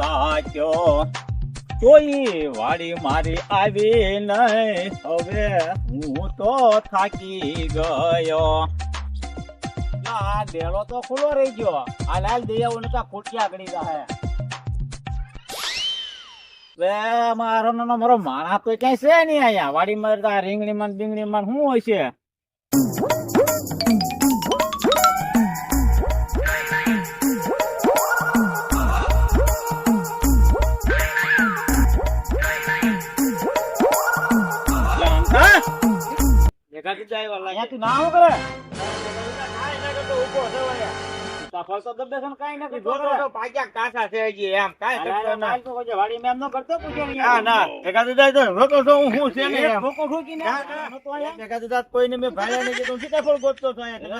તાક્યો કોઈ વાડી મારી આવી નહીં હવે હું તો થાકી ગયો. આ ડેલો તો ખુલ્લો રહી ગયો. આ લાલ દેવું ને કા ખોટિયા ગણી જાય વે, મારો નાનો મારો માણા તો ક્યાંય છે નહીં અહીંયા? વાડી માં રીંગણી માં બીંગણી માં શું હોય છે?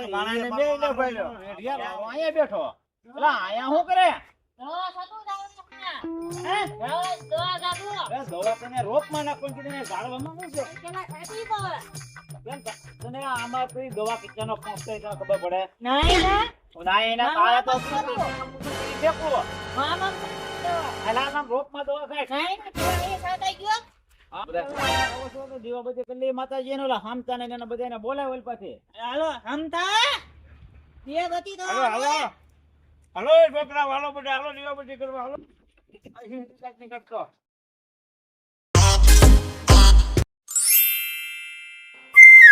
માણસને એ મેં ન બાપા ભાળ્યો. રેડિયા લાવો, અહીંયા બેઠો. અહીંયા શું કરે? અરે, દવા તને ને ને ત- તને આમાં કઈ દવા ખર્ચ થાય ખબર પડે? ના એના? કાળે તો શું ફેંકવું. અલા, આમ રોપમાં દવા ખાય. હા, બધા આવો છો તો દીવા બધી કરી લઈએ. માતાજીને ઓલા હામતા ને એને બધાને બોલાવે ઓલી પાસે. હાલો હાલો હાલો. એ છોકરા હાલો બધા હાલો દીવા બધી કરવા હાલો. અહીં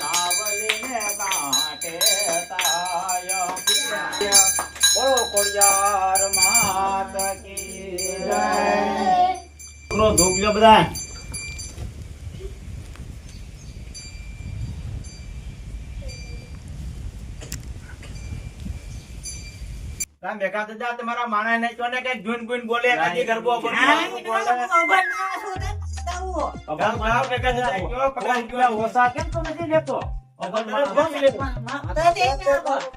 નાવલીને કાંઠે થાય. બોલો ખોડિયાર માત કી જય બોલો ધોકજો બધા. રામ ભેગા થતા તમારા માણસને કહો ને કંઈક ધૂન ગુન બોલે કાજી ગરબો બોલે. ઓછા કેમ તો નથી લેતો?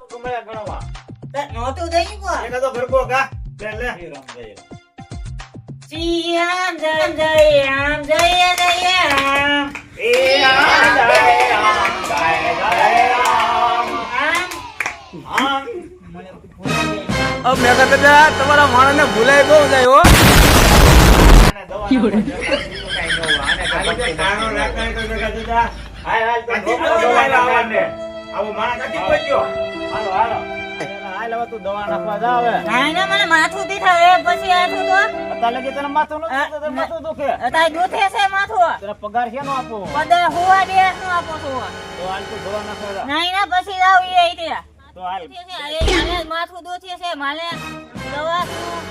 કમળા ગણવા. એકા તો ગરબો ગા લે. લે એ માણસ ને ભૂલાય તમારા બહુ જાય હો. હાલ, હાલ, તો કાઢી દવા દવા નાખવા નાખવા ને. આવો માણસ કાઢી પહોંચ્યો. હાલો હાલો. હાલ હવે તું દવા નાખવા જા હવે. માથું દીઠા એ પછી આઠું તો. અત્યારે લગી તને માથું નથી તને માથું દુખે. અત્યારે દૂધે છે માથું. તને પગાર શેનો આપો? પદે હુવા દે શું આપો તો હાલ તું દવા નાખવા જા. નહીં ના પછી જાવ એ રીતે તો હાલ. માથું દુખે છે મારે દવા શું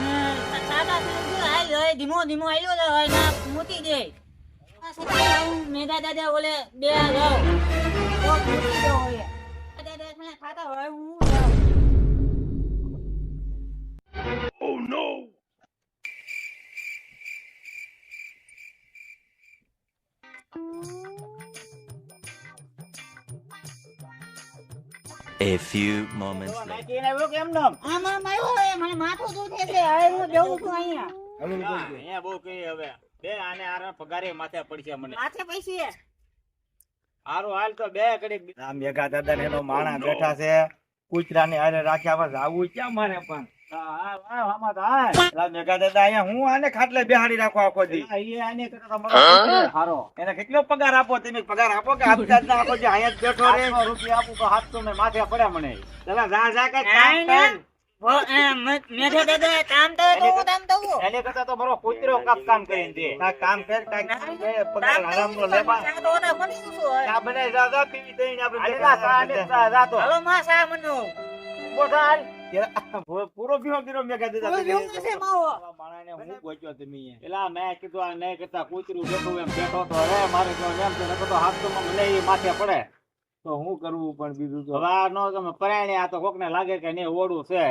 ને સાદા હાલ ધીમો ધીમો આલ્યો તો ના મૂકી દે. મેઘા દાદા ઓલે બે જાવ A few moments later. આમાં હવે મને માથું દુખે છે હવે હું જઉં છું અહીંયા. અહીંયા બહુ કઈ હવે. બે આને આરા પગારે માથે પડશે મને. માથે પૈસી હારું હાલ તો બે ઘડી આ મેઘા દાદા ને એનો માણા બેઠા છે. કૂતરા ને હારે રાખ્યા પર આવું ક્યાં મારે પણ? તો તો કેટલો પગાર આપો તમે? પગાર આપો કે આપો જે અહીંયા બેઠો રે? રૂપિયા આપું તો સાતસો મેં માથે પડ્યા મને. ચલા જા જા કઈ નાઈ કામ ના. કર. વો- આ મ- મેઘા દાદા કામ તો તો હું કામ તો હું. એને કરતા તો મારો કૂતરો કાપ કામ કરીને દે કામ પગાર. તો મને શું પીવી દઈને આપણે સા, સા. હાલો માં મનો. પૂરો હું ગોચ્યો તમે કીધું આ નહીં કરતા કૂતરું બેઠું એમ બેઠો તો રે મારે એમ છે હાથ તો મને માથે પડે તો હું કરવું પણ બીજું તો? હવે આ નો તમે પરાયણે આ તો કોકને લાગે કે નહીં ઓડું છે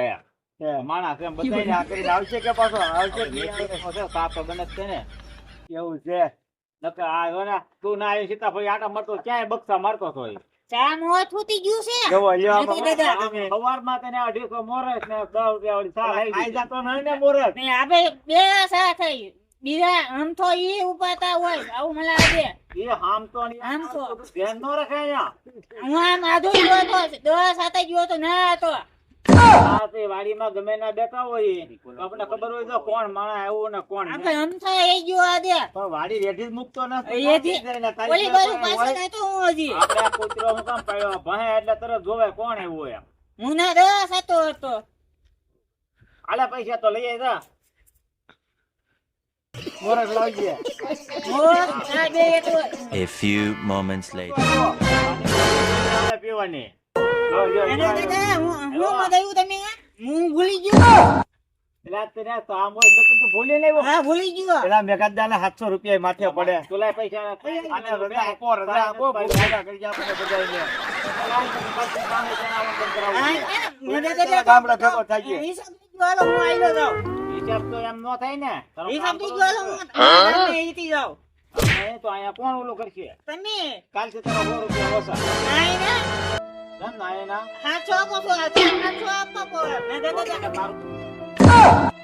માણસ એમ બધાયને આ કરીને આવશે કે પાછો? આવશે સાપ તો બને છે ને. એવું છે. નકર આ જો ને તું ના આવી સીતાફળી આટા મારતો ક્યાંય બક્ષા મારતો હતો ચા મોં થૂતી ગયું છે? લ્યો તને મોરસ ને દસ રૂપિયા વાળી ચા લાવી જતો નહીં ને મોરસ ને આપણે બે સા થઈ. બીજા આમ તો ઈ ઉપાતા હોય આવું મને લાગે. એ આમ તો આમ તો. ધ્યાન નો અહીંયા. હું આમ આધો ગયો તો દવા સાથે ગયો તો ના હતો. આ તે વાડીમાં ગમે ના બેઠા હોય આપણે ખબર હોય તો કોણ માણા આવ્યો ને કોણ આપણે નહીં. આમ થાય એ ગયો આ દે પણ વાડી રેઠી જ મૂકતો નથી. ઓલી પાસે બાજુ કોઈ પાછળ હોય. હું હજી. આપણે કૂતરો હું કામ પાડ્યો? ભણે એટલે તરત જોવે કોણ આવ્યું એમ. હું ના દવા સાતો હતો. આલા પૈસા તો લઈ આવી જા. મોરસ લાવજે. A few moments later. પીવાની. હું ભૂલી ગયો. આ તને તો આમ હોય નકર તું ભૂલી નહીં હા ભૂલી ગયો. પેલા મેઘા દાદા સાતસો રૂપિયા માથે પડે. તુલાય પૈસા આને રજા આપો આપો કરી આપણે ગામડા ભેગો થાય છે. હું હિસાબ તો એમ નો થાય ને? હિસાબ હાલો પડશે. હું? ગામે અહીંથી જાઉં નહીં તો અહીંયા કોણ ઓલો કરશે? તમે. કાલથી તારા સો રૂપિયા ઓછા. નાઈ ના ના ના હા છો કો છો. હાચો આપો પડે દે દાદા મારું